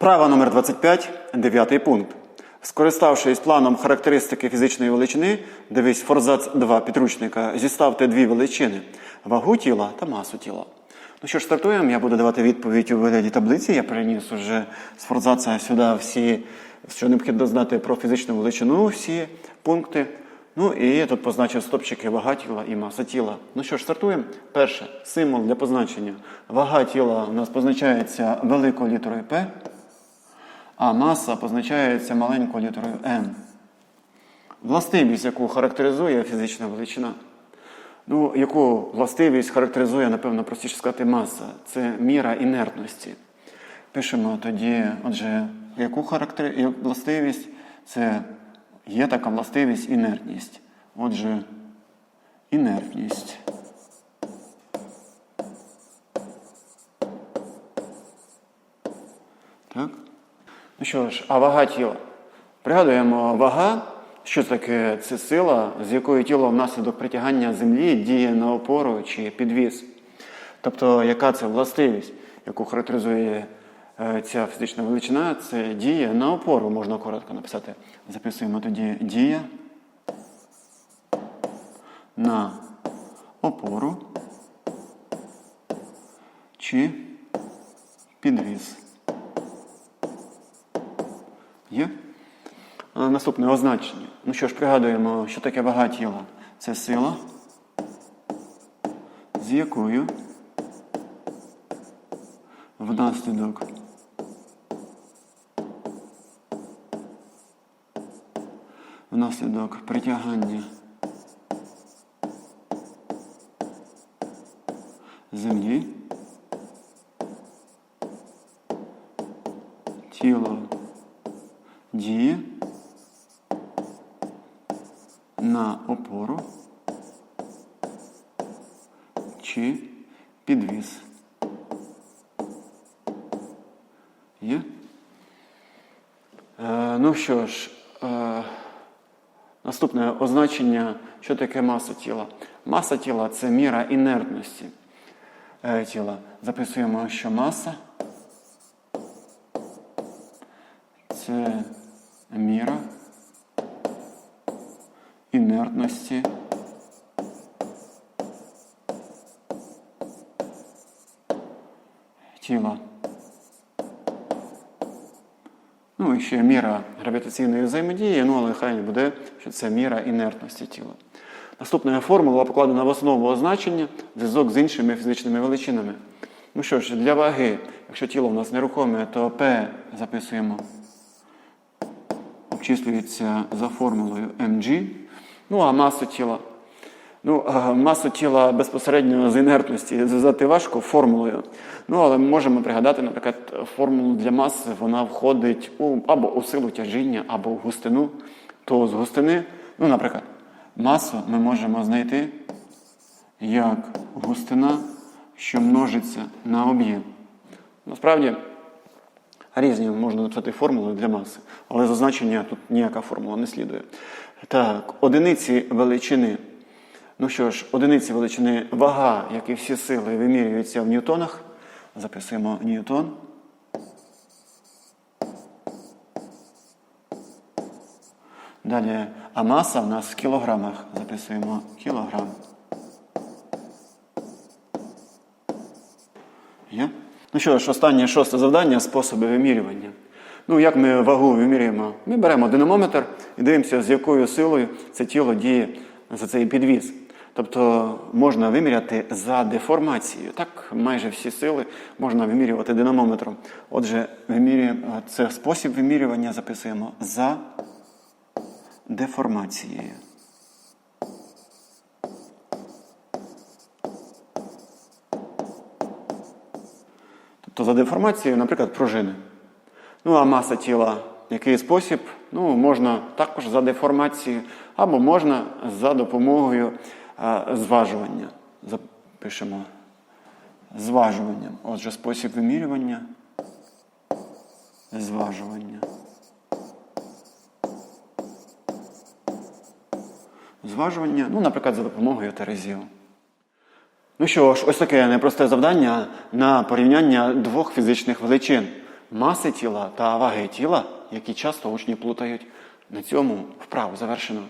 Права номер 25, дев'ятий пункт. Скориставшись планом характеристики фізичної величини, дивись форзац 2 підручника, зіставте дві величини вагу тіла та масу тіла. Ну що ж, стартуємо. Я буду давати відповідь у вигляді таблиці. Я переніс уже з форзаца сюди всі, що необхідно знати про фізичну величину, всі пункти. Ну і тут позначив стопчики вага тіла і маса тіла. Ну що ж, стартуємо. Перше, символ для позначення. Вага тіла у нас позначається великою літерою П, а маса позначається маленькою літерою М. Властивість, яку характеризує фізична величина. Ну, яку властивість характеризує, напевно, простіше сказати, маса. Це міра інертності. Пишемо тоді, отже, яку характер... властивість це є така властивість інертність. Отже, інертність. Так? Ну що ж, а вага тіла. Пригадуємо, вага, що таке це сила, з якою тіло внаслідок притягання землі діє на опору чи підвіз. Тобто, яка це властивість, яку характеризує е, ця фізична величина, це діє на опору, можна коротко написати. Записуємо тоді дія на опору чи підвіз. Є? А Наступне означення. Ну що ж, пригадуємо, що таке вага тіла. Це сила, з якою внаслідок внаслідок притягання землі тіло діє на опору чи підвіз. Є? Е, ну що ж, е, наступне означення, що таке маса тіла. Маса тіла це міра інертності е, тіла. Записуємо, що маса це міра інертності тіла. Ну і ще міра гравітаційної взаємодії, ну але хай буде, що це міра інертності тіла. Наступна формула покладена в основу означення зв'язок з іншими фізичними величинами. Ну що ж, для ваги, якщо тіло у нас нерухоме, то P записуємо обчислюється за формулою mg. Ну, а масу тіла. Ну, масу тіла безпосередньо з інертності зв'язати важко формулою. Ну, але ми можемо пригадати, наприклад, формулу для маси, вона входить у, або у силу тяжіння, або в густину. То з густини, ну, наприклад, масу ми можемо знайти як густина, що множиться на об'єм. Насправді. Різні можна написати формули для маси, але за значення тут ніяка формула не слідує. Так, одиниці величини. Ну що ж, одиниці величини вага, як і всі сили, вимірюються в ньютонах. Записуємо ньютон. Далі, а маса в нас в кілограмах. Записуємо кілограм. Є? Ну що ж, останнє шосте завдання способи вимірювання. Ну, як ми вагу вимірюємо? Ми беремо динамометр і дивимося, з якою силою це тіло діє за цей підвіз. Тобто можна виміряти за деформацією. Так, майже всі сили можна вимірювати динамометром. Отже, вимірюємо, це спосіб вимірювання записуємо за деформацією. Тобто за деформацією, наприклад, пружини. Ну, а маса тіла, який спосіб, ну, можна також за деформацією, або можна за допомогою а, зважування. Запишемо зважуванням. Отже, спосіб вимірювання, зважування. Зважування, ну, наприклад, за допомогою терезів. Ну що ж, ось таке непросте завдання на порівняння двох фізичних величин. маси тіла та ваги тіла, які часто учні плутають. На цьому вправу завершено.